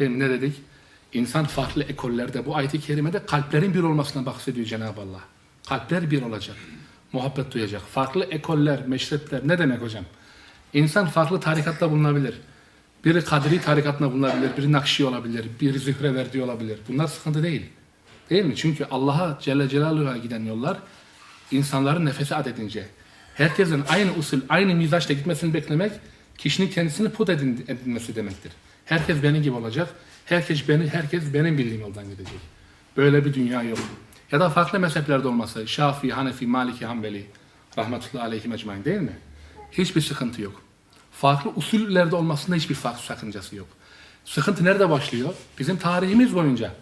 Değil? Ne dedik? İnsan farklı ekollerde bu ayet-i kerimede kalplerin bir olmasına bahsediyor Cenab-ı Allah. Kalpler bir olacak. Muhabbet duyacak. Farklı ekoller, meşrepler ne demek hocam? İnsan farklı tarikatta bulunabilir. Biri Kadri tarikatına bulunabilir, biri Nakşi olabilir, biri Zühre verdiği olabilir. Bunlar sıkıntı değil. Değil mi? Çünkü Allah'a Celle Celaluhu'ya giden yollar insanların nefesi adedince. Herkesin aynı usul, aynı mizaçla gitmesini beklemek kişinin kendisini put edin- edinmesi demektir. Herkes benim gibi olacak. Herkes beni, herkes benim bildiğim yoldan gidecek. Böyle bir dünya yok. Ya da farklı mezheplerde olması. Şafii, Hanefi, Maliki, Hanbeli. Rahmetullahi aleyhim ecmain değil mi? Hiçbir sıkıntı yok. Farklı usullerde olmasında hiçbir farklı sakıncası yok. Sıkıntı nerede başlıyor? Bizim tarihimiz boyunca.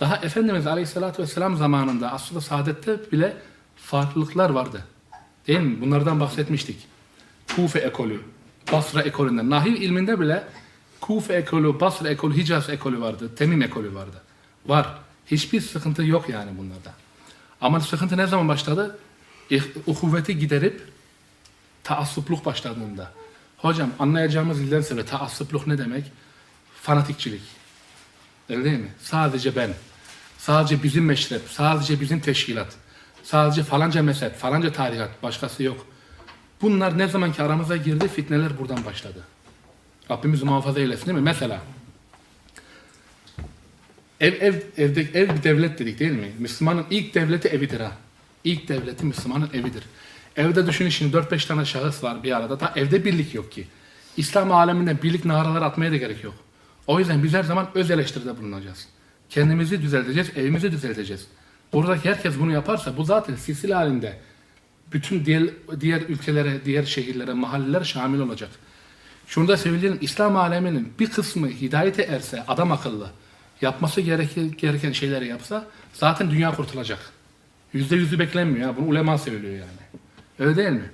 Daha Efendimiz Aleyhisselatü Vesselam zamanında aslında saadette bile farklılıklar vardı. Değil mi? Bunlardan bahsetmiştik. Kufe ekolü, Basra ekolünden. Nahiv ilminde bile Kufe ekolü, Basra ekolü, Hicaz ekolü vardı. Temim ekolü vardı. Var. Hiçbir sıkıntı yok yani bunlarda. Ama sıkıntı ne zaman başladı? Uhuvveti giderip taassupluk başladığında. Hocam anlayacağımız dilden söyle taassupluk ne demek? Fanatikçilik. Öyle değil mi? Sadece ben. Sadece bizim meşrep, sadece bizim teşkilat. Sadece falanca mezhep, falanca tarikat, başkası yok. Bunlar ne zaman ki aramıza girdi, fitneler buradan başladı. Rabbimiz muhafaza eylesin değil mi? Mesela ev ev evde ev bir devlet dedik değil mi? Müslümanın ilk devleti evidir ha. İlk devleti Müslümanın evidir. Evde düşünün şimdi 4-5 tane şahıs var bir arada. Da evde birlik yok ki. İslam aleminde birlik naraları atmaya da gerek yok. O yüzden biz her zaman öz eleştiride bulunacağız. Kendimizi düzelteceğiz, evimizi düzelteceğiz. Buradaki herkes bunu yaparsa bu zaten silsile halinde bütün diğer, diğer ülkelere, diğer şehirlere, mahallelere şamil olacak. Şunu da söyleyelim, İslam aleminin bir kısmı hidayete erse, adam akıllı, yapması gereken, şeyleri yapsa zaten dünya kurtulacak. Yüzde yüzü beklenmiyor. Ya. Bunu ulema söylüyor yani. Öyle değil mi?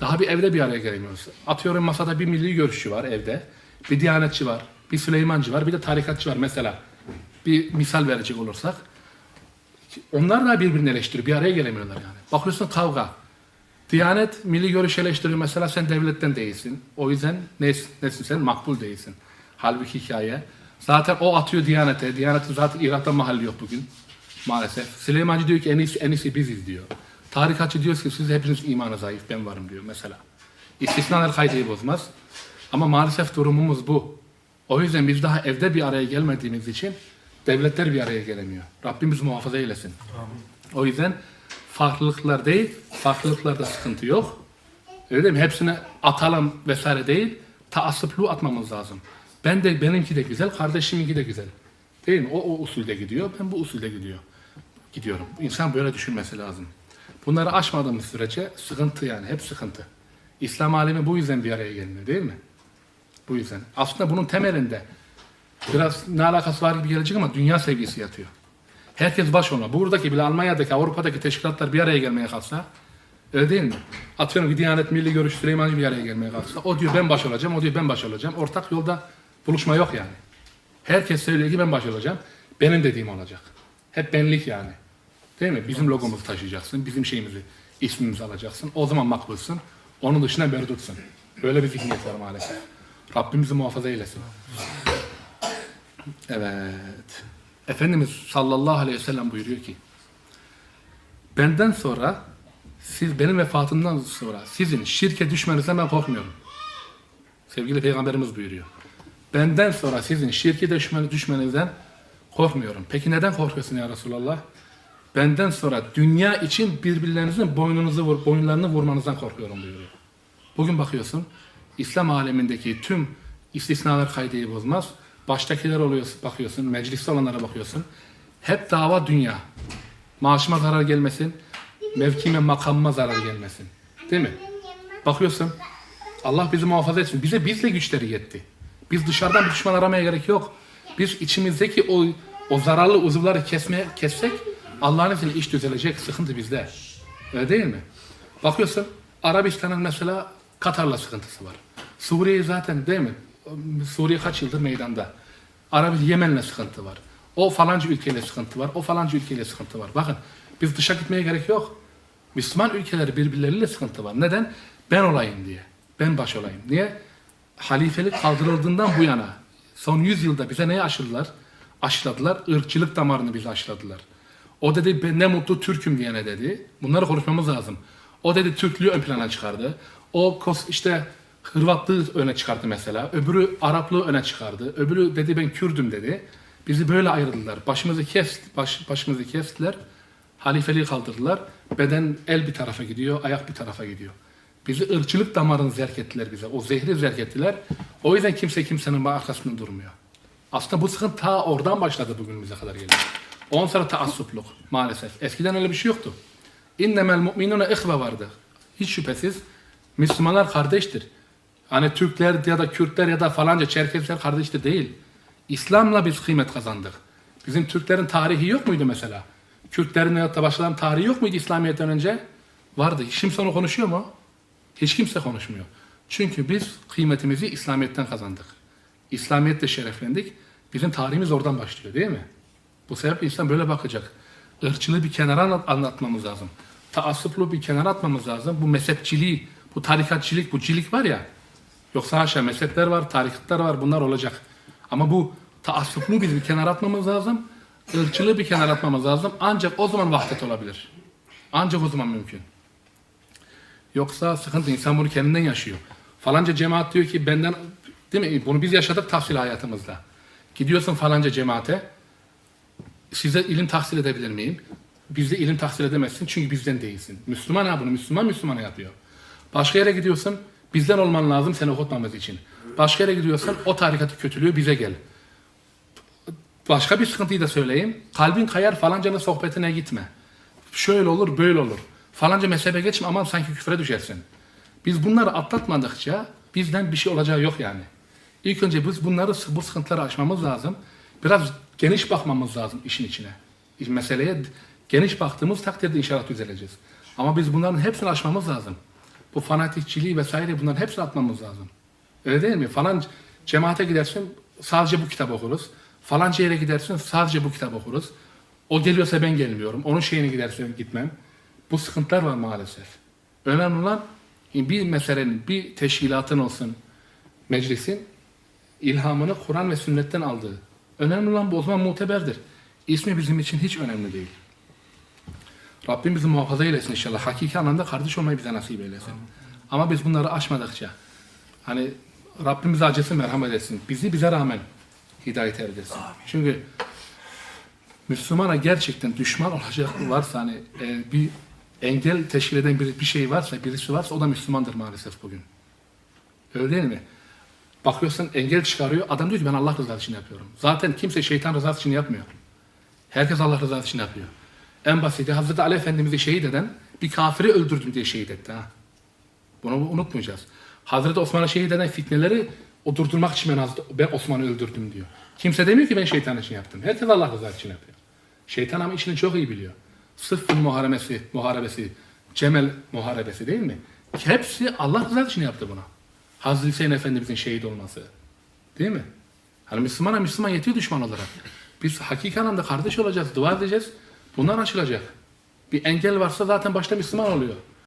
Daha bir evde bir araya gelemiyoruz. Atıyorum masada bir milli görüşçü var evde. Bir diyanetçi var. Bir Süleymancı var. Bir de tarikatçı var mesela. Bir misal verecek olursak. Onlar da birbirini eleştiriyor. Bir araya gelemiyorlar yani. Bakıyorsun kavga. Diyanet milli görüş eleştiriyor. Mesela sen devletten değilsin. O yüzden nes, nesin sen? Makbul değilsin. Halbuki hikaye. Zaten o atıyor Diyanet'e. Diyanet'in zaten Irak'ta mahalli yok bugün. Maalesef. Süleymancı diyor ki en iyisi, en iyisi biziz diyor. Tarikatçı diyor ki siz hepiniz imanı zayıf ben varım diyor mesela. İstisnalar kaydeyi bozmaz. Ama maalesef durumumuz bu. O yüzden biz daha evde bir araya gelmediğimiz için devletler bir araya gelemiyor. Rabbimiz muhafaza eylesin. O yüzden farklılıklar değil, farklılıklarda sıkıntı yok. Öyle mi? Hepsine atalım vesaire değil, taassuplu atmamız lazım. Ben de benimki de güzel, kardeşiminki de güzel. Değil mi? O, o usulde gidiyor, ben bu usulde gidiyor. Gidiyorum. İnsan böyle düşünmesi lazım. Bunları aşmadığımız sürece sıkıntı yani, hep sıkıntı. İslam alemi bu yüzden bir araya gelmiyor değil mi? Bu yüzden. Aslında bunun temelinde biraz ne alakası var gibi gelecek ama dünya sevgisi yatıyor. Herkes baş olma. Buradaki bile Almanya'daki, Avrupa'daki teşkilatlar bir araya gelmeye kalksa öyle değil mi? Atıyorum ki Diyanet Milli Görüş Süleymancı bir araya gelmeye kalksa o diyor ben baş olacağım, o diyor ben baş olacağım. Ortak yolda buluşma yok yani. Herkes söylüyor ki ben baş olacağım. Benim dediğim olacak. Hep benlik yani. Değil mi? Bizim logomuzu taşıyacaksın, bizim şeyimizi, ismimizi alacaksın. O zaman makbulsun. Onun dışında berdutsun. Böyle bir zihniyet var maalesef. Rabbimizi muhafaza eylesin. Evet. Efendimiz sallallahu aleyhi ve sellem buyuruyor ki benden sonra siz benim vefatımdan sonra sizin şirke düşmenizden ben korkmuyorum. Sevgili Peygamberimiz buyuruyor. Benden sonra sizin şirke düşmen, düşmenizden korkmuyorum. Peki neden korkuyorsun ya Resulallah? Benden sonra dünya için birbirlerinizin boynunuzu vur, boyunlarını vurmanızdan korkuyorum buyuruyor. Bugün bakıyorsun İslam alemindeki tüm istisnalar kaydeyi bozmaz. Baştakiler oluyor, bakıyorsun, mecliste olanlara bakıyorsun. Hep dava dünya. Maaşıma zarar gelmesin, mevkime, makamıma zarar gelmesin. Değil mi? Bakıyorsun, Allah bizi muhafaza etsin. Bize bizle güçleri yetti. Biz dışarıdan bir düşman aramaya gerek yok. Biz içimizdeki o o zararlı uzuvları kesmeye kessek Allah'ın izniyle iş düzelecek. Sıkıntı bizde. Öyle değil mi? Bakıyorsun Arabistan'ın mesela Katar'la sıkıntısı var. Suriye zaten değil mi? Suriye kaç yıldır meydanda. Arap Yemen'le sıkıntı var. O falanca ülkeyle sıkıntı var. O falanca ülkeyle sıkıntı var. Bakın biz dışa gitmeye gerek yok. Müslüman ülkeler birbirleriyle sıkıntı var. Neden? Ben olayım diye. Ben baş olayım. Niye? Halifelik kaldırıldığından bu yana son 100 yılda bize neyi aşıladılar? Aşıladılar. Irkçılık damarını bize aşıladılar. O dedi ben ne mutlu Türk'üm diyene dedi. Bunları konuşmamız lazım. O dedi Türklüğü ön plana çıkardı. O işte Hırvatlığı öne çıkardı mesela. Öbürü Araplığı öne çıkardı. Öbürü dedi ben Kürdüm dedi. Bizi böyle ayırdılar. Başımızı kes, baş, başımızı kestiler. Halifeliği kaldırdılar. Beden el bir tarafa gidiyor, ayak bir tarafa gidiyor. Bizi ırkçılık damarını zerk ettiler bize. O zehri zerk ettiler. O yüzden kimse kimsenin arkasında durmuyor. Aslında bu sıkıntı ta oradan başladı bugünümüze kadar geliyor. On sonra taassupluk maalesef. Eskiden öyle bir şey yoktu. İnnemel mu'minune ihve vardı. Hiç şüphesiz Müslümanlar kardeştir. Hani Türkler ya da Kürtler ya da falanca Çerkezler kardeştir değil. İslam'la biz kıymet kazandık. Bizim Türklerin tarihi yok muydu mesela? Kürtlerin ya da başkalarının tarihi yok muydu İslamiyet'ten önce? Vardı. Hiç kimse onu konuşuyor mu? Hiç kimse konuşmuyor. Çünkü biz kıymetimizi İslamiyet'ten kazandık. İslamiyetle şereflendik. Bizim tarihimiz oradan başlıyor değil mi? Bu sebeple insan böyle bakacak. Irkçılığı bir kenara anlat- anlatmamız lazım. Taassuplu bir kenara atmamız lazım. Bu mezhepçiliği, bu tarikatçilik, bu cilik var ya. Yoksa haşa mezhepler var, tarikatlar var bunlar olacak. Ama bu taassuplu biz bir kenara atmamız lazım. Irkçılığı bir kenara atmamız lazım. Ancak o zaman vahdet olabilir. Ancak o zaman mümkün. Yoksa sıkıntı insan bunu kendinden yaşıyor. Falanca cemaat diyor ki benden değil mi? Bunu biz yaşadık tahsil hayatımızda. Gidiyorsun falanca cemaate. Size ilim tahsil edebilir miyim? Bizde ilim tahsil edemezsin çünkü bizden değilsin. Müslüman ha bunu Müslüman Müslümana yapıyor. Başka yere gidiyorsun bizden olman lazım seni okutmamız için. Başka yere gidiyorsan o tarikatı kötülüyor bize gel. Başka bir sıkıntıyı da söyleyeyim. Kalbin kayar falancanın sohbetine gitme. Şöyle olur böyle olur. Falanca mezhebe geçme aman sanki küfre düşersin. Biz bunları atlatmadıkça bizden bir şey olacağı yok yani. İlk önce biz bunları bu sıkıntıları aşmamız lazım. Biraz geniş bakmamız lazım işin içine. Meseleye geniş baktığımız takdirde inşallah düzeleceğiz. Ama biz bunların hepsini aşmamız lazım. Bu fanatikçiliği vesaire bunların hepsini atmamız lazım. Öyle değil mi? Falan cemaate gidersin sadece bu kitap okuruz. Falanca yere gidersin sadece bu kitap okuruz. O geliyorsa ben gelmiyorum. Onun şeyine giderse gitmem. Bu sıkıntılar var maalesef. Önemli olan bir meselenin, bir teşkilatın olsun, meclisin ilhamını Kur'an ve sünnetten aldığı. Önemli olan bu o zaman muteberdir. İsmi bizim için hiç önemli değil. Rabbim bizi muhafaza eylesin inşallah. Hakiki anlamda kardeş olmayı bize nasip eylesin. Ama biz bunları aşmadıkça hani Rabbim bize acısın merhamet etsin. Bizi bize rağmen hidayet erdirsin. Çünkü Müslümana gerçekten düşman olacak varsa hani e, bir engel teşkil eden bir, bir şey varsa, birisi varsa o da Müslümandır maalesef bugün. Öyle değil mi? Bakıyorsun engel çıkarıyor. Adam diyor ki ben Allah rızası için yapıyorum. Zaten kimse şeytan rızası için yapmıyor. Herkes Allah rızası için yapıyor. En basiti Hazreti Ali Efendimiz'i şehit eden bir kafiri öldürdüm diye şehit etti. Ha. Bunu unutmayacağız. Hazreti Osman'ı şehit eden fitneleri o durdurmak için ben, ben Osman'ı öldürdüm diyor. Kimse demiyor ki ben şeytan için yaptım. Herkes Allah rızası için yapıyor. Şeytan ama işini çok iyi biliyor. Sıffın muharebesi, muharebesi, Cemel muharebesi değil mi? Hepsi Allah rızası için yaptı bunu. Hazreti Hüseyin Efendimizin şehit olması. Değil mi? Hani Müslümana Müslüman yetiyor düşman olarak. Biz hakiki anlamda kardeş olacağız, dua edeceğiz. Bunlar açılacak. Bir engel varsa zaten başta Müslüman oluyor.